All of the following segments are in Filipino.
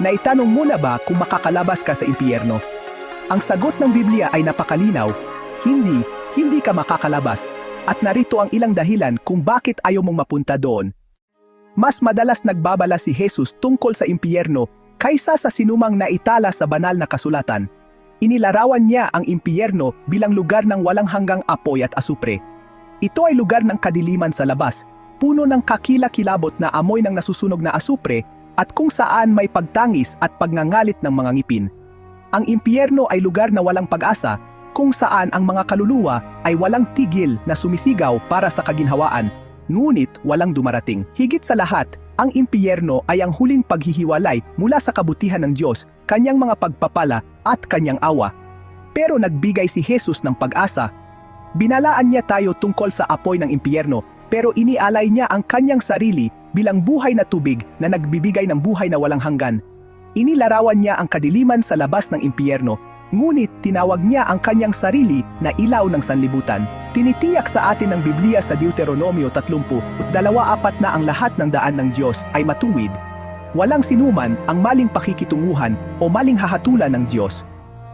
Naitanong mo na ba kung makakalabas ka sa impyerno? Ang sagot ng Biblia ay napakalinaw, hindi, hindi ka makakalabas. At narito ang ilang dahilan kung bakit ayaw mong mapunta doon. Mas madalas nagbabala si Jesus tungkol sa impyerno kaysa sa sinumang naitala sa banal na kasulatan. Inilarawan niya ang impyerno bilang lugar ng walang hanggang apoy at asupre. Ito ay lugar ng kadiliman sa labas, puno ng kakila-kilabot na amoy ng nasusunog na asupre at kung saan may pagtangis at pagngangalit ng mga ngipin. Ang impyerno ay lugar na walang pag-asa kung saan ang mga kaluluwa ay walang tigil na sumisigaw para sa kaginhawaan, ngunit walang dumarating. Higit sa lahat, ang impyerno ay ang huling paghihiwalay mula sa kabutihan ng Diyos, kanyang mga pagpapala at kanyang awa. Pero nagbigay si Jesus ng pag-asa. Binalaan niya tayo tungkol sa apoy ng impyerno, pero inialay niya ang kanyang sarili bilang buhay na tubig na nagbibigay ng buhay na walang hanggan. Inilarawan niya ang kadiliman sa labas ng impyerno, ngunit tinawag niya ang kanyang sarili na ilaw ng sanlibutan. Tinitiyak sa atin ng Biblia sa Deuteronomio 30 at dalawa apat na ang lahat ng daan ng Diyos ay matuwid. Walang sinuman ang maling pakikitunguhan o maling hahatulan ng Diyos.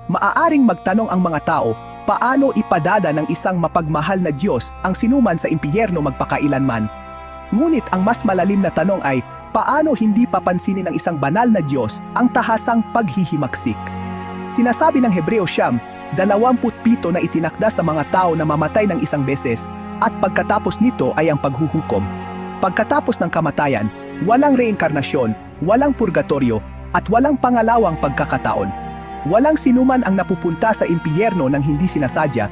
Maaaring magtanong ang mga tao, paano ipadada ng isang mapagmahal na Diyos ang sinuman sa impyerno magpakailanman? Ngunit ang mas malalim na tanong ay, paano hindi papansinin ng isang banal na Diyos ang tahasang paghihimaksik? Sinasabi ng Hebreo Siyam, 27 na itinakda sa mga tao na mamatay ng isang beses, at pagkatapos nito ay ang paghuhukom. Pagkatapos ng kamatayan, walang reinkarnasyon, walang purgatorio, at walang pangalawang pagkakataon. Walang sinuman ang napupunta sa impyerno ng hindi sinasadya.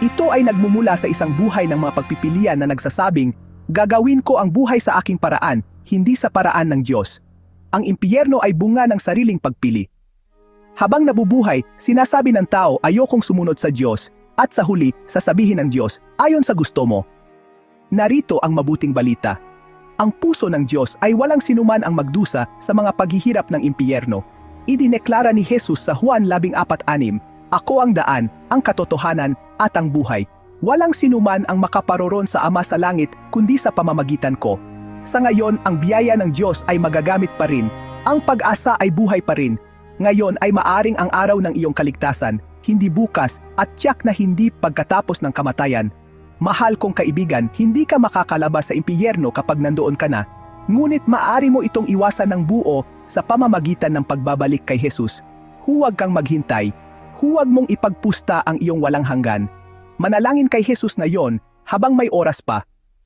Ito ay nagmumula sa isang buhay ng mga pagpipilian na nagsasabing, gagawin ko ang buhay sa aking paraan, hindi sa paraan ng Diyos. Ang impyerno ay bunga ng sariling pagpili. Habang nabubuhay, sinasabi ng tao ayokong sumunod sa Diyos, at sa huli, sasabihin ng Diyos, ayon sa gusto mo. Narito ang mabuting balita. Ang puso ng Diyos ay walang sinuman ang magdusa sa mga paghihirap ng impyerno. Idineklara ni Jesus sa Juan 14:6, Ako ang daan, ang katotohanan, at ang buhay. Walang sinuman ang makaparoron sa Ama sa langit kundi sa pamamagitan ko. Sa ngayon, ang biyaya ng Diyos ay magagamit pa rin. Ang pag-asa ay buhay pa rin. Ngayon ay maaring ang araw ng iyong kaligtasan, hindi bukas, at tiyak na hindi pagkatapos ng kamatayan. Mahal kong kaibigan, hindi ka makakalabas sa impyerno kapag nandoon ka na. Ngunit maaari mo itong iwasan ng buo sa pamamagitan ng pagbabalik kay Jesus. Huwag kang maghintay. Huwag mong ipagpusta ang iyong walang hanggan. Manalangin kay Jesus na yon habang may oras pa